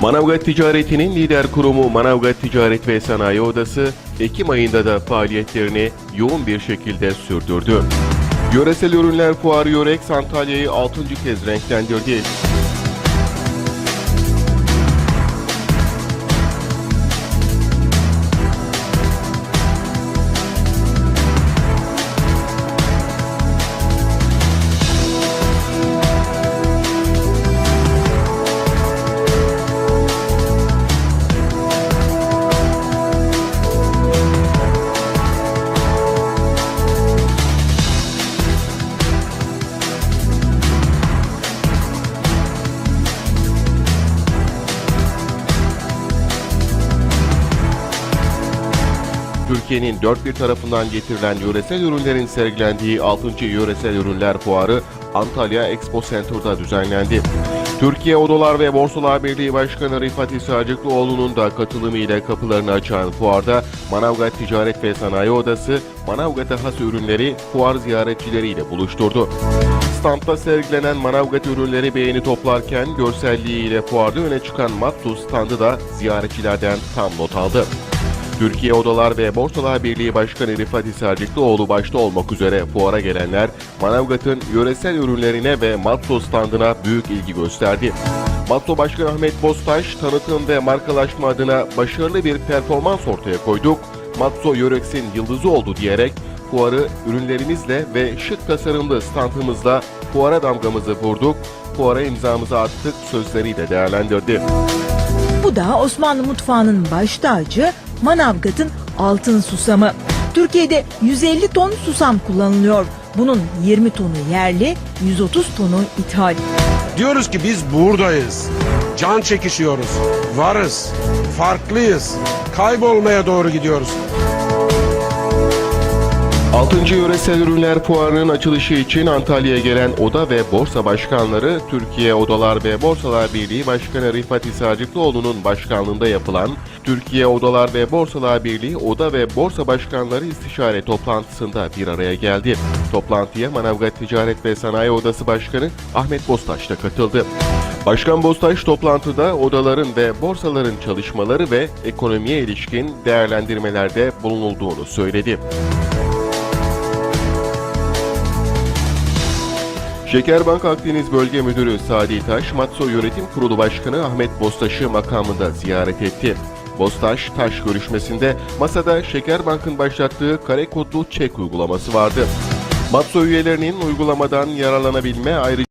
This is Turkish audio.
Manavgat Ticareti'nin lider kurumu Manavgat Ticaret ve Sanayi Odası, Ekim ayında da faaliyetlerini yoğun bir şekilde sürdürdü. Yöresel Ürünler Fuarı Yorex Antalya'yı 6. kez renklendirdi. Türkiye'nin dört bir tarafından getirilen yöresel ürünlerin sergilendiği 6. Yöresel Ürünler Fuarı Antalya Expo Center'da düzenlendi. Türkiye Odalar ve Borsalar Birliği Başkanı Rifat Sağcıklıoğlu'nun da katılımıyla kapılarını açan fuarda Manavgat Ticaret ve Sanayi Odası Manavgat'a has ürünleri fuar ziyaretçileriyle buluşturdu. Standta sergilenen Manavgat ürünleri beğeni toplarken görselliğiyle fuarda öne çıkan Mattu standı da ziyaretçilerden tam not aldı. Türkiye Odalar ve Borsalar Birliği Başkanı Rifat Sarcıklıoğlu başta olmak üzere fuara gelenler Manavgat'ın yöresel ürünlerine ve Matso standına büyük ilgi gösterdi. Matso Başkanı Ahmet Bostaş tanıtım ve markalaşma adına başarılı bir performans ortaya koyduk. Matso Yörex'in yıldızı oldu diyerek fuarı ürünlerimizle ve şık tasarımlı standımızla fuara damgamızı vurduk, fuara imzamızı attık sözleriyle değerlendirdi. Bu da Osmanlı mutfağının baş tacı Manavgat'ın altın susamı. Türkiye'de 150 ton susam kullanılıyor. Bunun 20 tonu yerli, 130 tonu ithal. Diyoruz ki biz buradayız. Can çekişiyoruz. Varız. Farklıyız. Kaybolmaya doğru gidiyoruz. 6. Yöresel Ürünler Fuarı'nın açılışı için Antalya'ya gelen Oda ve Borsa Başkanları, Türkiye Odalar ve Borsalar Birliği Başkanı Rifat Sarcıklıoğlu'nun başkanlığında yapılan Türkiye Odalar ve Borsalar Birliği Oda ve Borsa Başkanları istişare toplantısında bir araya geldi. Toplantıya Manavgat Ticaret ve Sanayi Odası Başkanı Ahmet Bostaş da katıldı. Başkan Bostaş toplantıda odaların ve borsaların çalışmaları ve ekonomiye ilişkin değerlendirmelerde bulunulduğunu söyledi. Şekerbank Akdeniz Bölge Müdürü Sadi Taş, Matso Yönetim Kurulu Başkanı Ahmet Bostaş'ı makamında ziyaret etti. Bostaş, Taş görüşmesinde masada Şekerbank'ın başlattığı kare kodlu çek uygulaması vardı. Matso üyelerinin uygulamadan yararlanabilme ayrıca